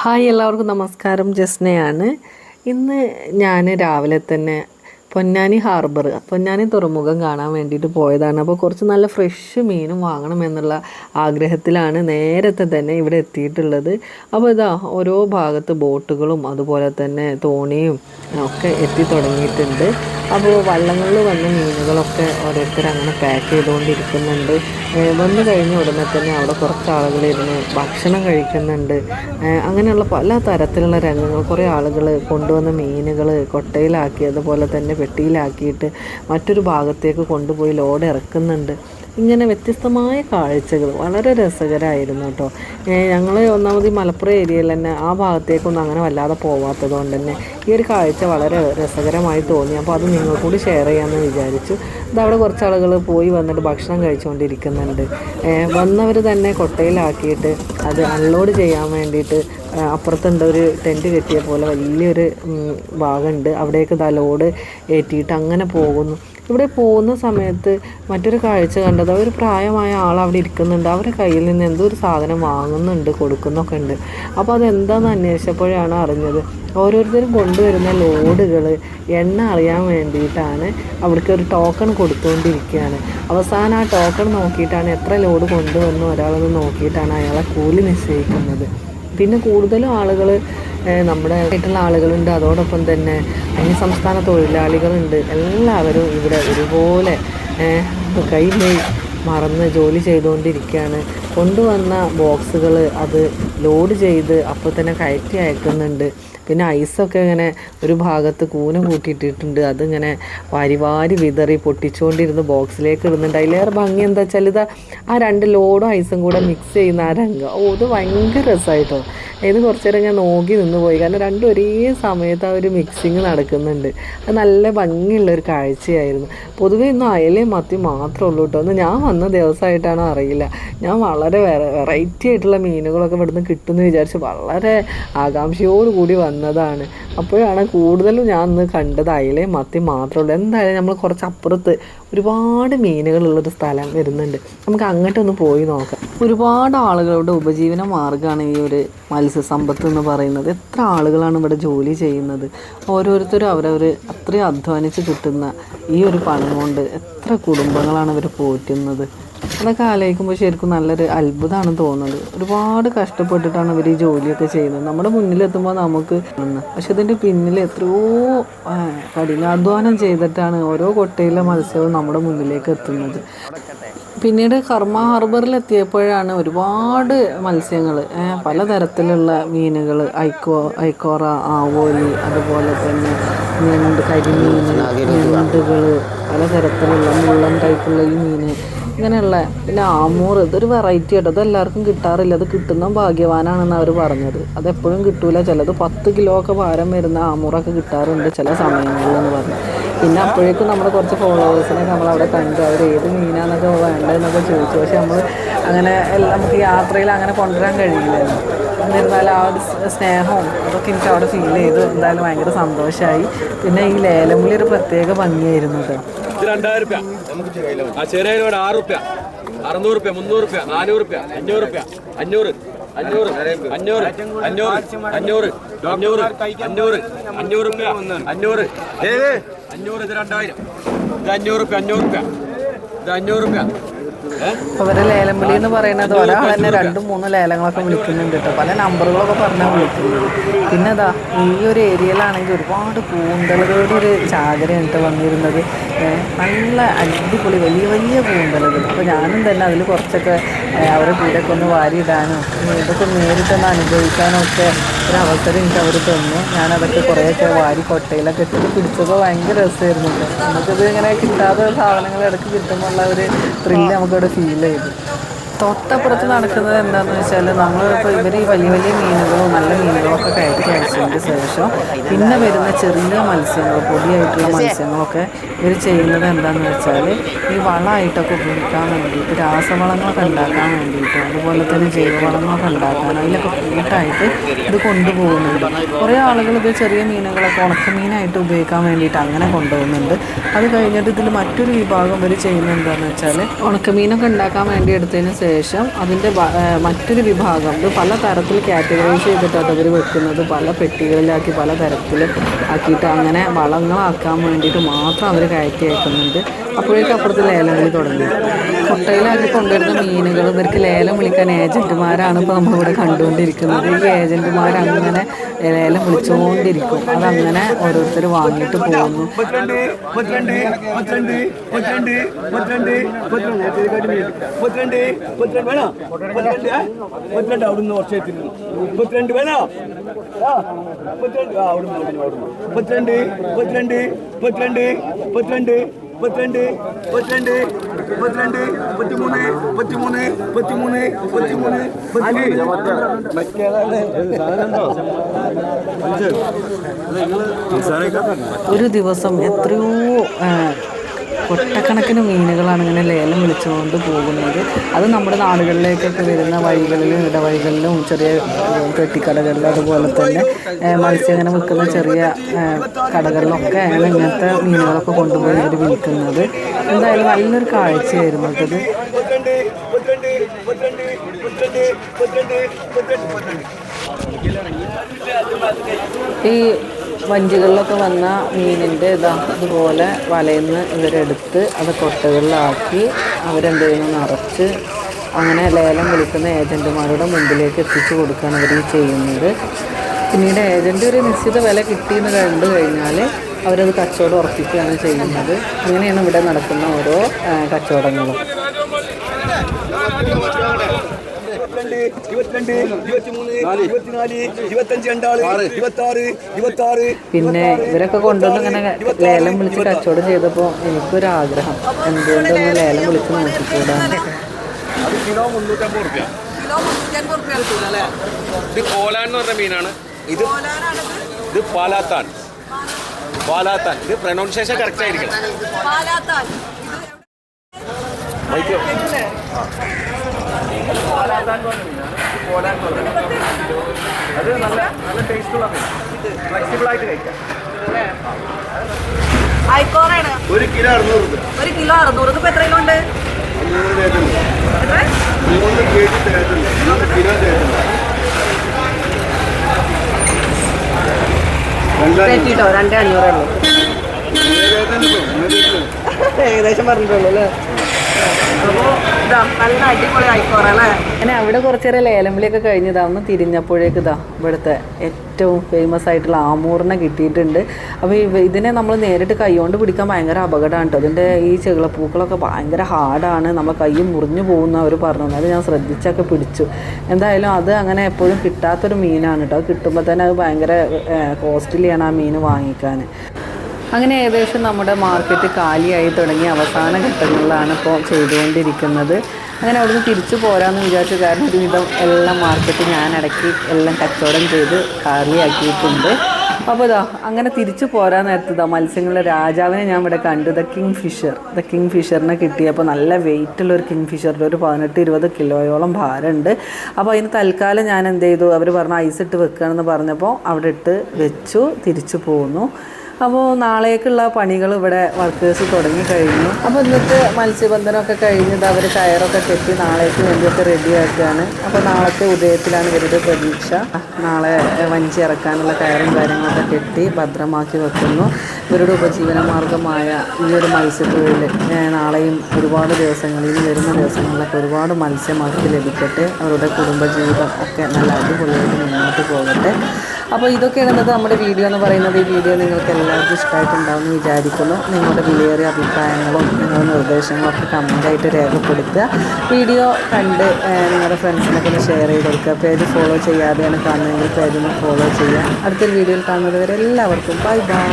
Hi എല്ലാവർക്കും നമസ്കാരം. ജസ്നയാണ്. ഇന്ന് ഞാൻ രാവിലെ തന്നെ പൊന്നാനി ഹാർബർ. പൊന്നാനി തുറമുഖം കാണാൻ വേണ്ടിയിട്ട് പോയതാണ്. അപ്പോൾ കുറച്ച് നല്ല ഫ്രഷ് മീനും വാങ്ങണം എന്നുള്ള ആഗ്രഹത്തിലാണ് നേരത്തെ തന്നെ ഇവിടെ എത്തിയിട്ടുള്ളത്. അപ്പോൾ ഇതാ ഓരോ ഭാഗത്ത് ബോട്ടുകളും അതുപോലെ തന്നെ തോണിയും ഒക്കെ എത്തി തുടങ്ങിയിട്ടുണ്ട്. അപ്പോൾ വള്ളങ്ങളിൽ വന്ന മീനുകളൊക്കെ ഓരോരുത്തർ അങ്ങനെ പാക്ക് ചെയ്തുകൊണ്ടിരിക്കുന്നുണ്ട്. വന്നു കഴിഞ്ഞ ഉടനെ തന്നെ അവിടെ കുറച്ച് ആളുകൾ ഇരുന്ന് ഭക്ഷണം കഴിക്കുന്നുണ്ട്. അങ്ങനെയുള്ള പല തരത്തിലുള്ള രംഗങ്ങൾ. കുറേ ആളുകൾ കൊണ്ടുവന്ന മീനുകൾ കൊട്ടയിലാക്കി അതുപോലെ തന്നെ പെട്ടിയിലാക്കിയിട്ട് മറ്റൊരു ഭാഗത്തേക്ക് കൊണ്ടുപോയി ലോഡ് ഇറക്കുന്നുണ്ട്. ഇങ്ങനെ വ്യത്യസ്തമായ കാഴ്ചകൾ. വളരെ രസകരമായിരുന്നു കേട്ടോ. ഞങ്ങൾ ഒന്നാമത് മലപ്പുറം ഏരിയയിൽ തന്നെ ആ ഭാഗത്തേക്കൊന്നും അങ്ങനെ വല്ലാതെ പോവാത്തത് കൊണ്ട് തന്നെ ഈ ഒരു കാഴ്ച വളരെ രസകരമായി തോന്നി. അപ്പോൾ അത് നിങ്ങൾ കൂടി ഷെയർ ചെയ്യാമെന്ന് വിചാരിച്ചു. ഇതവിടെ കുറച്ച് ആളുകൾ പോയി വന്നിട്ട് ഭക്ഷണം കഴിച്ചുകൊണ്ടിരിക്കുന്നുണ്ട്. വന്നവർ തന്നെ കൊട്ടയിലാക്കിയിട്ട് അത് അൺലോഡ് ചെയ്യാൻ വേണ്ടിയിട്ട് അപ്പുറത്തുണ്ട് ഒരു ടെന്റ് കെട്ടിയ പോലെ വലിയൊരു ഭാഗമുണ്ട്. അവിടേക്ക് ദാ ലോഡ് ഏറ്റിയിട്ട് അങ്ങനെ പോകുന്നു. ഇവിടെ പോകുന്ന സമയത്ത് മറ്റൊരു കാഴ്ച കണ്ടത് ഒരു പ്രായമായ ആൾ അവിടെ ഇരിക്കുന്നുണ്ട്. അവരുടെ കയ്യിൽ നിന്ന് എന്തോ ഒരു സാധനം വാങ്ങുന്നുണ്ട് കൊടുക്കുന്നൊക്കെ ഉണ്ട്. അപ്പോൾ അതെന്താണെന്ന് അന്വേഷിച്ചപ്പോഴാണ് അറിഞ്ഞത് ഓരോരുത്തരും കൊണ്ടുവരുന്ന ലോഡുകൾ എണ്ണ അറിയാൻ വേണ്ടിയിട്ടാണ് അവിടേക്ക് ഒരു ടോക്കൺ കൊടുത്തുകൊണ്ടിരിക്കുകയാണ്. അവസാനം ആ ടോക്കൺ നോക്കിയിട്ടാണ് എത്ര ലോഡ് കൊണ്ടുവന്നു ഒരാളെന്ന് നോക്കിയിട്ടാണ് അയാളെ കൂലി നിശ്ചയിക്കുന്നത്. പിന്നെ കൂടുതലും ആളുകൾ നമ്മുടെ ആയിട്ടുള്ള ആളുകളുണ്ട്. അതോടൊപ്പം തന്നെ അന്യ സംസ്ഥാന തൊഴിലാളികളുണ്ട്. എല്ലാവരും ഇവിടെ ഒരുപോലെ കൈമേ മറന്ന് ജോലി ചെയ്തുകൊണ്ടിരിക്കുകയാണ്. കൊണ്ടുവന്ന ബോക്സുകൾ അത് ലോഡ് ചെയ്ത് അപ്പോൾ തന്നെ കയറ്റി അയക്കുന്നുണ്ട്. പിന്നെ ഐസൊക്കെ ഇങ്ങനെ ഒരു ഭാഗത്ത് കൂന കൂക്കിയിട്ടിട്ടുണ്ട് അതിങ്ങനെ വാരി വാരി വിതറി പൊട്ടിച്ചുകൊണ്ടിരുന്ന് ബോക്സിലേക്ക് ഇടുന്നുണ്ട്. അതിലേറെ ഭംഗി എന്താ വെച്ചാൽ ഇത് ആ രണ്ട് ലോഡും ഐസും കൂടെ മിക്സ് ചെയ്യുന്ന ആ രംഗം. ഓ ഇത് ഭയങ്കര രസമായിട്ടോ ഇത് കുറച്ച് നേരം ഞാൻ നോക്കി നിന്ന് പോയി. കാരണം രണ്ടും ഒരേ സമയത്ത് ആ ഒരു മിക്സിങ് നടക്കുന്നുണ്ട്. അത് നല്ല ഭംഗിയുള്ള ഒരു കാഴ്ചയായിരുന്നു. പൊതുവെ ഇന്ന് അയലയും മത്തി മാത്രമേ ഉള്ളൂ കേട്ടോ. ഒന്ന് ഞാൻ വന്ന ദിവസമായിട്ടാണോ അറിയില്ല. ഞാൻ വളരെ വെറൈറ്റി ആയിട്ടുള്ള മീനുകളൊക്കെ ഇവിടുന്ന് കിട്ടുമെന്ന് വിചാരിച്ച് വളരെ ആകാംക്ഷയോട് കൂടി വന്നതാണ്. അപ്പോഴാണ് കൂടുതലും ഞാൻ അന്ന് കണ്ടത് അയലെ മത്തി മാത്രമേ ഉള്ളൂ. എന്തായാലും നമ്മൾ കുറച്ച് അപ്പുറത്ത് ഒരുപാട് മീനുകളുള്ളൊരു സ്ഥലം വരുന്നുണ്ട്. നമുക്ക് അങ്ങോട്ടൊന്ന് പോയി നോക്കാം. ഒരുപാട് ആളുകളുടെ ഉപജീവന മാർഗമാണ് ഈ ഒരു മത്സ്യസമ്പത്ത് എന്ന് പറയുന്നത്. എത്ര ആളുകളാണ് ഇവിടെ ജോലി ചെയ്യുന്നത്? ഓരോരുത്തരും അവരവർ അത്രയും അധ്വാനിച്ച് കിട്ടുന്ന ഈ ഒരു പണം കൊണ്ട് എത്ര കുടുംബങ്ങളാണ് ഇവർ പോറ്റുന്നത്? അതൊക്കെ ആലോചിക്കുമ്പോൾ ശരിക്കും നല്ലൊരു അത്ഭുതമാണ് തോന്നുന്നത്. ഒരുപാട് കഷ്ടപ്പെട്ടിട്ടാണ് ഇവർ ഈ ജോലിയൊക്കെ ചെയ്യുന്നത്. നമ്മുടെ മുന്നിലെത്തുമ്പോൾ നമുക്ക് പക്ഷെ ഇതിന്റെ പിന്നിൽ എത്രയോ കഠിനാധ്വാനം ചെയ്തിട്ടാണ് ഓരോ കൊട്ടയിലെ മത്സ്യവും നമ്മുടെ മുന്നിലേക്ക് എത്തുന്നത്. പിന്നീട് കർമ്മ ഹാർബറിൽ എത്തിയപ്പോഴാണ് ഒരുപാട് മത്സ്യങ്ങൾ പലതരത്തിലുള്ള മീനുകൾ ഐക്കോ ഐക്കോറ ആവോലി അതുപോലെ തന്നെ ഞണ്ട് കരിമീൻ ഞണ്ടുകൾ പലതരത്തിലുള്ള മുള്ളൻ ടൈപ്പുള്ള ഈ മീൻ ഇങ്ങനെയുള്ള പിന്നെ ആമൂർ ഇതൊരു വെറൈറ്റി ആട്ടോ. അത് എല്ലാവർക്കും കിട്ടാറില്ല. അത് കിട്ടുന്ന ഭാഗ്യവാനാണെന്ന് അവർ പറഞ്ഞത്. അതെപ്പോഴും കിട്ടൂല. ചിലത് പത്ത് കിലോ ഒക്കെ ഭാരം വരുന്ന ആമൂറൊക്കെ കിട്ടാറുണ്ട് ചില സമയങ്ങളിൽ എന്ന് പറഞ്ഞു. പിന്നെ അപ്പോഴേക്കും നമ്മുടെ കുറച്ച് ഫോളോവേഴ്സിനെ നമ്മൾ അവിടെ കണ്ടു. അവർ ഏത് മീനാന്നൊക്കെ വേണ്ടതെന്നൊക്കെ ചോദിച്ചു. പക്ഷെ നമ്മൾ അങ്ങനെ എല്ലാം നമുക്ക് യാത്രയിൽ അങ്ങനെ കൊണ്ടുവരാൻ കഴിയില്ലായിരുന്നു. എന്നിരുന്നാലും ആ ഒരു സ്നേഹവും അതൊക്കെ എനിക്ക് അവിടെ ഫീൽ ചെയ്തു. എന്തായാലും ഭയങ്കര സന്തോഷമായി പിന്നെ ഈ ലേലമുള്ളി ഒരു പ്രത്യേക ഭംഗിയായിരുന്നു കേട്ടോ. രണ്ടായിരം റുപ്യ. ആ ചെറിയ ഇവിടെ ആറ് റുപ്യ. അറുന്നൂറ് റുപ്യ മുന്നൂറ് റുപ്യ നാനൂറ് റുപ്യ അഞ്ഞൂറ് റുപ്യ അഞ്ഞൂറ് അഞ്ഞൂറ് അഞ്ഞൂറ് അഞ്ഞൂറ് അഞ്ഞൂറ് അഞ്ഞൂറ് അഞ്ഞൂറ് അഞ്ഞൂറ് റുപ്യ അഞ്ഞൂറ്. അഞ്ഞൂറ് ഇത് രണ്ടായിരം. ഇത് അഞ്ഞൂറ് റുപ്യ അഞ്ഞൂറ് റുപ്യ. ഇത് അഞ്ഞൂറ് റുപ്യ. അവരെ ലേലം വിളി എന്ന് പറയുന്നത് ഒരാൾ തന്നെ രണ്ടും മൂന്നും ലേലങ്ങളൊക്കെ വിളിക്കുന്നുണ്ട് കേട്ടോ പല നമ്പറുകളൊക്കെ പറഞ്ഞാൽ വിളിക്കുന്നത്. പിന്നെ അതാ ഈ ഒരു ഏരിയയിലാണെങ്കിൽ ഒരുപാട് കൂന്തലുകളുടെ ഒരു ചാകര കേട്ടോ വന്നിരുന്നത് നല്ല അടിപൊളി വലിയ വലിയ കൂന്തലുകൾ. അപ്പോൾ ഞാനും തന്നെ അതിൽ കുറച്ചൊക്കെ അവരെ കൂടെയൊക്കെ ഒന്ന് വാരിയിടാനും ഇതൊക്കെ നേരിട്ടൊന്ന് അനുഭവിക്കാനും ഒക്കെ ഒരു അവസരം എനിക്ക് അവർ തന്നു. ഞാനതൊക്കെ കുറേയൊക്കെ വാരി കൊട്ടയിലൊക്കെ ഇട്ടിട്ട് പിടിച്ചപ്പോൾ ഭയങ്കര രസമായിരുന്നു നമുക്കിത് ഇങ്ങനെ കിട്ടാത്ത സാധനങ്ങൾ ഇടയ്ക്ക് കിട്ടുമ്പോൾ ഉള്ള ഒരു ത്രില്ല് നമുക്കവിടെ ഫീൽ ചെയ്തു. തൊട്ടപ്പുറത്ത് നടക്കുന്നത് എന്താണെന്ന് വെച്ചാൽ നമ്മളിപ്പോൾ ഇവർ ഈ വലിയ വലിയ മീനുകളും നല്ല മീനുകളൊക്കെ കയറ്റി അയച്ചതിന് ശേഷം പിന്നെ വരുന്ന ചെറിയ മത്സ്യങ്ങൾ പൊടിയായിട്ടുള്ള മത്സ്യങ്ങളൊക്കെ ഇവർ ചെയ്യുന്നത് എന്താണെന്ന് വെച്ചാൽ ഈ വളമായിട്ടൊക്കെ ഉപയോഗിക്കാൻ വേണ്ടിയിട്ട് രാസവളങ്ങളൊക്കെ ഉണ്ടാക്കാൻ വേണ്ടിയിട്ട് അതുപോലെ തന്നെ ജൈവവളങ്ങളൊക്കെ ഉണ്ടാക്കാൻ അതിലൊക്കെ കൂട്ടായിട്ട് ഇത് കൊണ്ടുപോകുന്നുണ്ട്. കുറേ ആളുകൾ ഇത് ചെറിയ മീനുകളൊക്കെ ഉണക്കമീനായിട്ട് ഉപയോഗിക്കാൻ വേണ്ടിയിട്ട് അങ്ങനെ കൊണ്ടുപോകുന്നുണ്ട്. അത് കഴിഞ്ഞിട്ട് ഇതിൽ മറ്റൊരു വിഭാഗം ഇവർ ചെയ്യുന്നത് എന്താണെന്ന് വെച്ചാൽ ഉണക്കമീനൊക്കെ ഉണ്ടാക്കാൻ വേണ്ടി എടുത്തതിന് ശേഷം അതിന്റെ മറ്റൊരു വിഭാഗം ഇത് പല തരത്തിൽ കാറ്റഗറൈസ് ചെയ്തിട്ടാണ് അവർ വെക്കുന്നത് പല പെട്ടികളിലാക്കി പല തരത്തിൽ ആക്കിയിട്ട് അങ്ങനെ വളങ്ങളാക്കാൻ വേണ്ടിയിട്ട് മാത്രം അവർ കയറ്റി അയക്കുന്നുണ്ട്. അപ്പോഴേക്കും അപ്പുറത്ത് ലേലം വിളി തുടങ്ങി. മുട്ടയിലാക്കി കൊണ്ടുവരുന്ന മീനുകൾ ഇവർക്ക് ലേലം വിളിക്കാൻ ഏജന്റുമാരാണ് ഇപ്പോൾ നമ്മളിവിടെ കണ്ടുകൊണ്ടിരിക്കുന്നത്. ഈ ഏജന്റുമാർ അങ്ങനെ ലേലം വിളിച്ചുകൊണ്ടിരിക്കും അതങ്ങനെ ഓരോരുത്തർ വാങ്ങിയിട്ട് പോകുന്നു. മുപ്പത്തിരണ്ട് മുപ്പത്തിരണ്ട് മുപ്പത്തിരണ്ട് മുപ്പത്തിരണ്ട് മുപ്പത്തിരണ്ട് മുപ്പത്തിരണ്ട് വേണോ? മുപ്പത്തിരണ്ട്? മുപ്പത്തിരണ്ട് അവിടുന്ന് വർഷത്തിന് മുപ്പത്തിരണ്ട് വേണോ? മുപ്പത്തിരണ്ട് ആ അവിടുന്ന് അവിടുന്ന് മുപ്പത്തിരണ്ട് മുപ്പത്തിരണ്ട് മുപ്പത്തിരണ്ട് മുപ്പത്തിരണ്ട് മുപ്പത്തിരണ്ട് മുപ്പത്തിരണ്ട് മുപ്പത്തിരണ്ട് മുപ്പത്തിമൂന്ന് മുപ്പത്തിമൂന്ന് മുപ്പത്തിമൂന്ന് മുപ്പത്തിമൂന്ന് ഒരു ദിവസം എത്രയോ കൊട്ടക്കണക്കിന് മീനുകളാണ് ഇങ്ങനെ ലേലം വിളിച്ചുകൊണ്ട് പോകുന്നത്. അത് നമ്മുടെ നാടുകളിലേക്കൊക്കെ വരുന്ന വഴികളിലും ഇടവഴികളിലും ചെറിയ കെട്ടിക്കടകളിലും അതുപോലെ തന്നെ മത്സ്യങ്ങനെ വിൽക്കുന്ന ചെറിയ കടകളിലൊക്കെ ആണ് ഇങ്ങനത്തെ മീനുകളൊക്കെ കൊണ്ടുപോയി ഇവർ വിൽക്കുന്നത്. എന്തായാലും നല്ലൊരു കാഴ്ചയായിരുന്നു അത്. ഈ വഞ്ചികളിലൊക്കെ വന്ന മീനിന്റെ ഇതാ ഇതുപോലെ വലയിന്ന് ഇവരെടുത്ത് അത് കൊട്ടകളിലാക്കി അവരെന്ത് ചെയ്യുന്നു നിറച്ച് അങ്ങനെ ലേലം വിളിക്കുന്ന ഏജന്റുമാരുടെ മുമ്പിലേക്ക് എത്തിച്ചു കൊടുക്കുകയാണ് അവർ ചെയ്യുന്നത്. പിന്നീട് ഏജന്റ് ഒരു നിശ്ചിത വില കിട്ടിയെന്ന് കണ്ടു കഴിഞ്ഞാൽ അവരത് കച്ചവടം ഉറപ്പിക്കുകയാണ് ചെയ്യുന്നത്. അങ്ങനെയാണ് ഇവിടെ നടക്കുന്ന ഓരോ കച്ചവടങ്ങളും. ഇരുപത്തിരണ്ട് ഇരുപത്തിരണ്ട് ഇരുപത്തിമൂന്ന് ഇരുപത്തിനാല് ഇരുപത്തഞ്ച് രണ്ടാൾ ഇരുപത്തി ആറ്. ഇരുപത്തി ആറ് പിന്നെ ഇവരൊക്കെ കൊണ്ടുവന്ന് ഇങ്ങനെ ലേലം വിളിച്ച് കച്ചവടം ചെയ്തപ്പോൾ എനിക്കൊരാഗ്രഹം. എന്തുകൊണ്ടൊന്ന് ലേലം വിളിച്ച് നോക്കിക്കൂടാ? അത് കിലോ മുന്നൂറ്റമ്പത് റുപ്യ ഇത് കോലാൻ എന്ന് പറഞ്ഞ മീനാണ്. ഇത് ഇത് പാലാത്താൻ. പാലാത്താൻ. ഇത് പ്രൊനൗൺസിയേഷൻ കറക്റ്റ് ആയിരിക്കണം. അത് നല്ല നല്ല ടേസ്റ്റുള്ള ഫ്ലെക്സിബിൾ ആയിട്ട് കഴിക്കാം ഐക്കോറാണ് ഒരു കിലോ അറുന്നൂറ്. ഒരു കിലോ അറുന്നൂറ് ഇപ്പൊ എത്ര? കിലോ ഉണ്ട്. മൂന്ന് കെ ജി മൂന്ന് കിലോ തേക്കുണ്ട് രണ്ടാം അഞ്ഞൂറേ ഉള്ളൂ. ഏകദേശം പറഞ്ഞിട്ടുള്ളൂ അല്ലേ? നല്ല അടിപൊളി അങ്ങനെ അവിടെ കുറച്ചേരം ലേലം വിളിയൊക്കെ കഴിഞ്ഞതാ ഒന്ന് തിരിഞ്ഞപ്പോഴേക്ക് ഇതാ ഇവിടുത്തെ ഏറ്റവും ഫേമസ് ആയിട്ടുള്ള ആമൂറിനെ കിട്ടിയിട്ടുണ്ട്. അപ്പോൾ ഇതിനെ നമ്മൾ നേരിട്ട് കൈകൊണ്ട് പിടിക്കാൻ ഭയങ്കര അപകടമാണ് കേട്ടോ. അതിന്റെ ഈ ചെകിളപ്പൂക്കളൊക്കെ ഭയങ്കര ഹാർഡാണ്. നമ്മൾ കൈ മുറിഞ്ഞു പോകുന്ന അവർ പറഞ്ഞു അത് ഞാൻ ശ്രദ്ധിച്ചൊക്കെ പിടിച്ചു. എന്തായാലും അത് അങ്ങനെ എപ്പോഴും കിട്ടാത്തൊരു മീനാണ് കേട്ടോ. കിട്ടുമ്പോൾ തന്നെ അത് ഭയങ്കര കോസ്റ്റ്ലിയാണ് ആ മീൻ വാങ്ങിക്കാൻ. അങ്ങനെ ഏകദേശം നമ്മുടെ മാർക്കറ്റ് കാലിയായി തുടങ്ങി അവസാന ഘട്ടങ്ങളിലാണ് ഇപ്പോൾ ചെയ്തുകൊണ്ടിരിക്കുന്നത്. അങ്ങനെ അവിടുന്ന് തിരിച്ചു പോരാമെന്ന് വിചാരിച്ചു കാരണം ഒരുവിധം എല്ലാം മാർക്കറ്റ് ഞാൻ അടക്കി എല്ലാം കച്ചവടം ചെയ്ത് കാലിയാക്കിയിട്ടുണ്ട്. അപ്പോൾ ഇതാ അങ്ങനെ തിരിച്ചു പോരാൻ നേരത്ത് ഇതാ മത്സ്യങ്ങളുടെ രാജാവിനെ ഞാൻ ഇവിടെ കണ്ടു. The kingfisher. ദ കിങ് ഫിഷറിനെ കിട്ടിയപ്പോൾ നല്ല വെയിറ്റുള്ള ഒരു കിങ് ഫിഷറിന്റെ ഒരു പതിനെട്ട് ഇരുപത് കിലോയോളം ഭാരമുണ്ട്. അപ്പോൾ അതിന് തൽക്കാലം ഞാൻ എന്ത് ചെയ്തു? അവർ പറഞ്ഞു ഐസ് ഇട്ട് വെക്കുകയാണെന്ന് പറഞ്ഞപ്പോൾ അവിടെ ഇട്ട് വെച്ചു തിരിച്ചു പോന്നു. അപ്പോൾ നാളേക്കുള്ള പണികൾ ഇവിടെ വർക്കേഴ്സ് തുടങ്ങി കഴിഞ്ഞു അപ്പോൾ ഇന്നത്തെ മത്സ്യബന്ധനമൊക്കെ കഴിഞ്ഞത് അവർ കയറൊക്കെ കെട്ടി നാളേക്ക് വേണ്ടിയൊക്കെ റെഡിയാക്കുകയാണ് അപ്പോൾ നാളത്തെ ഉദയത്തിലാണ് ഇവരുടെ പ്രതീക്ഷ. നാളെ വഞ്ചി ഇറക്കാനുള്ള കയറും കാര്യങ്ങളൊക്കെ കെട്ടി ഭദ്രമാക്കി വെക്കുന്നു. ഇവരുടെ ഉപജീവന മാർഗമായ ഈ ഒരു മത്സ്യത്തൊഴിൽ നാളെയും ഒരുപാട് ദിവസങ്ങളിൽ വരുന്ന ദിവസങ്ങളിലൊക്കെ ഒരുപാട് മത്സ്യം അവർക്ക് ലഭിക്കട്ടെ. അവരുടെ കുടുംബജീവിതം ഒക്കെ നല്ല അടിപൊളിയായിട്ട് മുന്നോട്ട് പോകട്ടെ. അപ്പോൾ ഇതൊക്കെയാണ് ഇന്നത്തെ നമ്മുടെ വീഡിയോ എന്ന് പറയുന്നത് ഈ വീഡിയോ നിങ്ങൾക്ക് എല്ലാവർക്കും ഇഷ്ടമായിട്ടുണ്ടാവുമെന്ന് വിചാരിക്കുന്നു. നിങ്ങളുടെ വിലയേറിയ അഭിപ്രായങ്ങളും നിങ്ങളുടെ നിർദ്ദേശങ്ങളും ഒക്കെ കമന്റായിട്ട് രേഖപ്പെടുത്തുക. വീഡിയോ കണ്ട് നിങ്ങളുടെ ഫ്രണ്ട്സിനൊക്കെ ഒന്ന് ഷെയർ ചെയ്ത് കൊടുക്കുക. പേജ് ഫോളോ ചെയ്യാതെയാണ് കാണുന്നതെങ്കിൽ പേജ് ഒന്ന് ഫോളോ ചെയ്യുക. അടുത്തൊരു വീഡിയോയിൽ കാണുന്നത് വരെ എല്ലാവർക്കും ബൈ ബൈ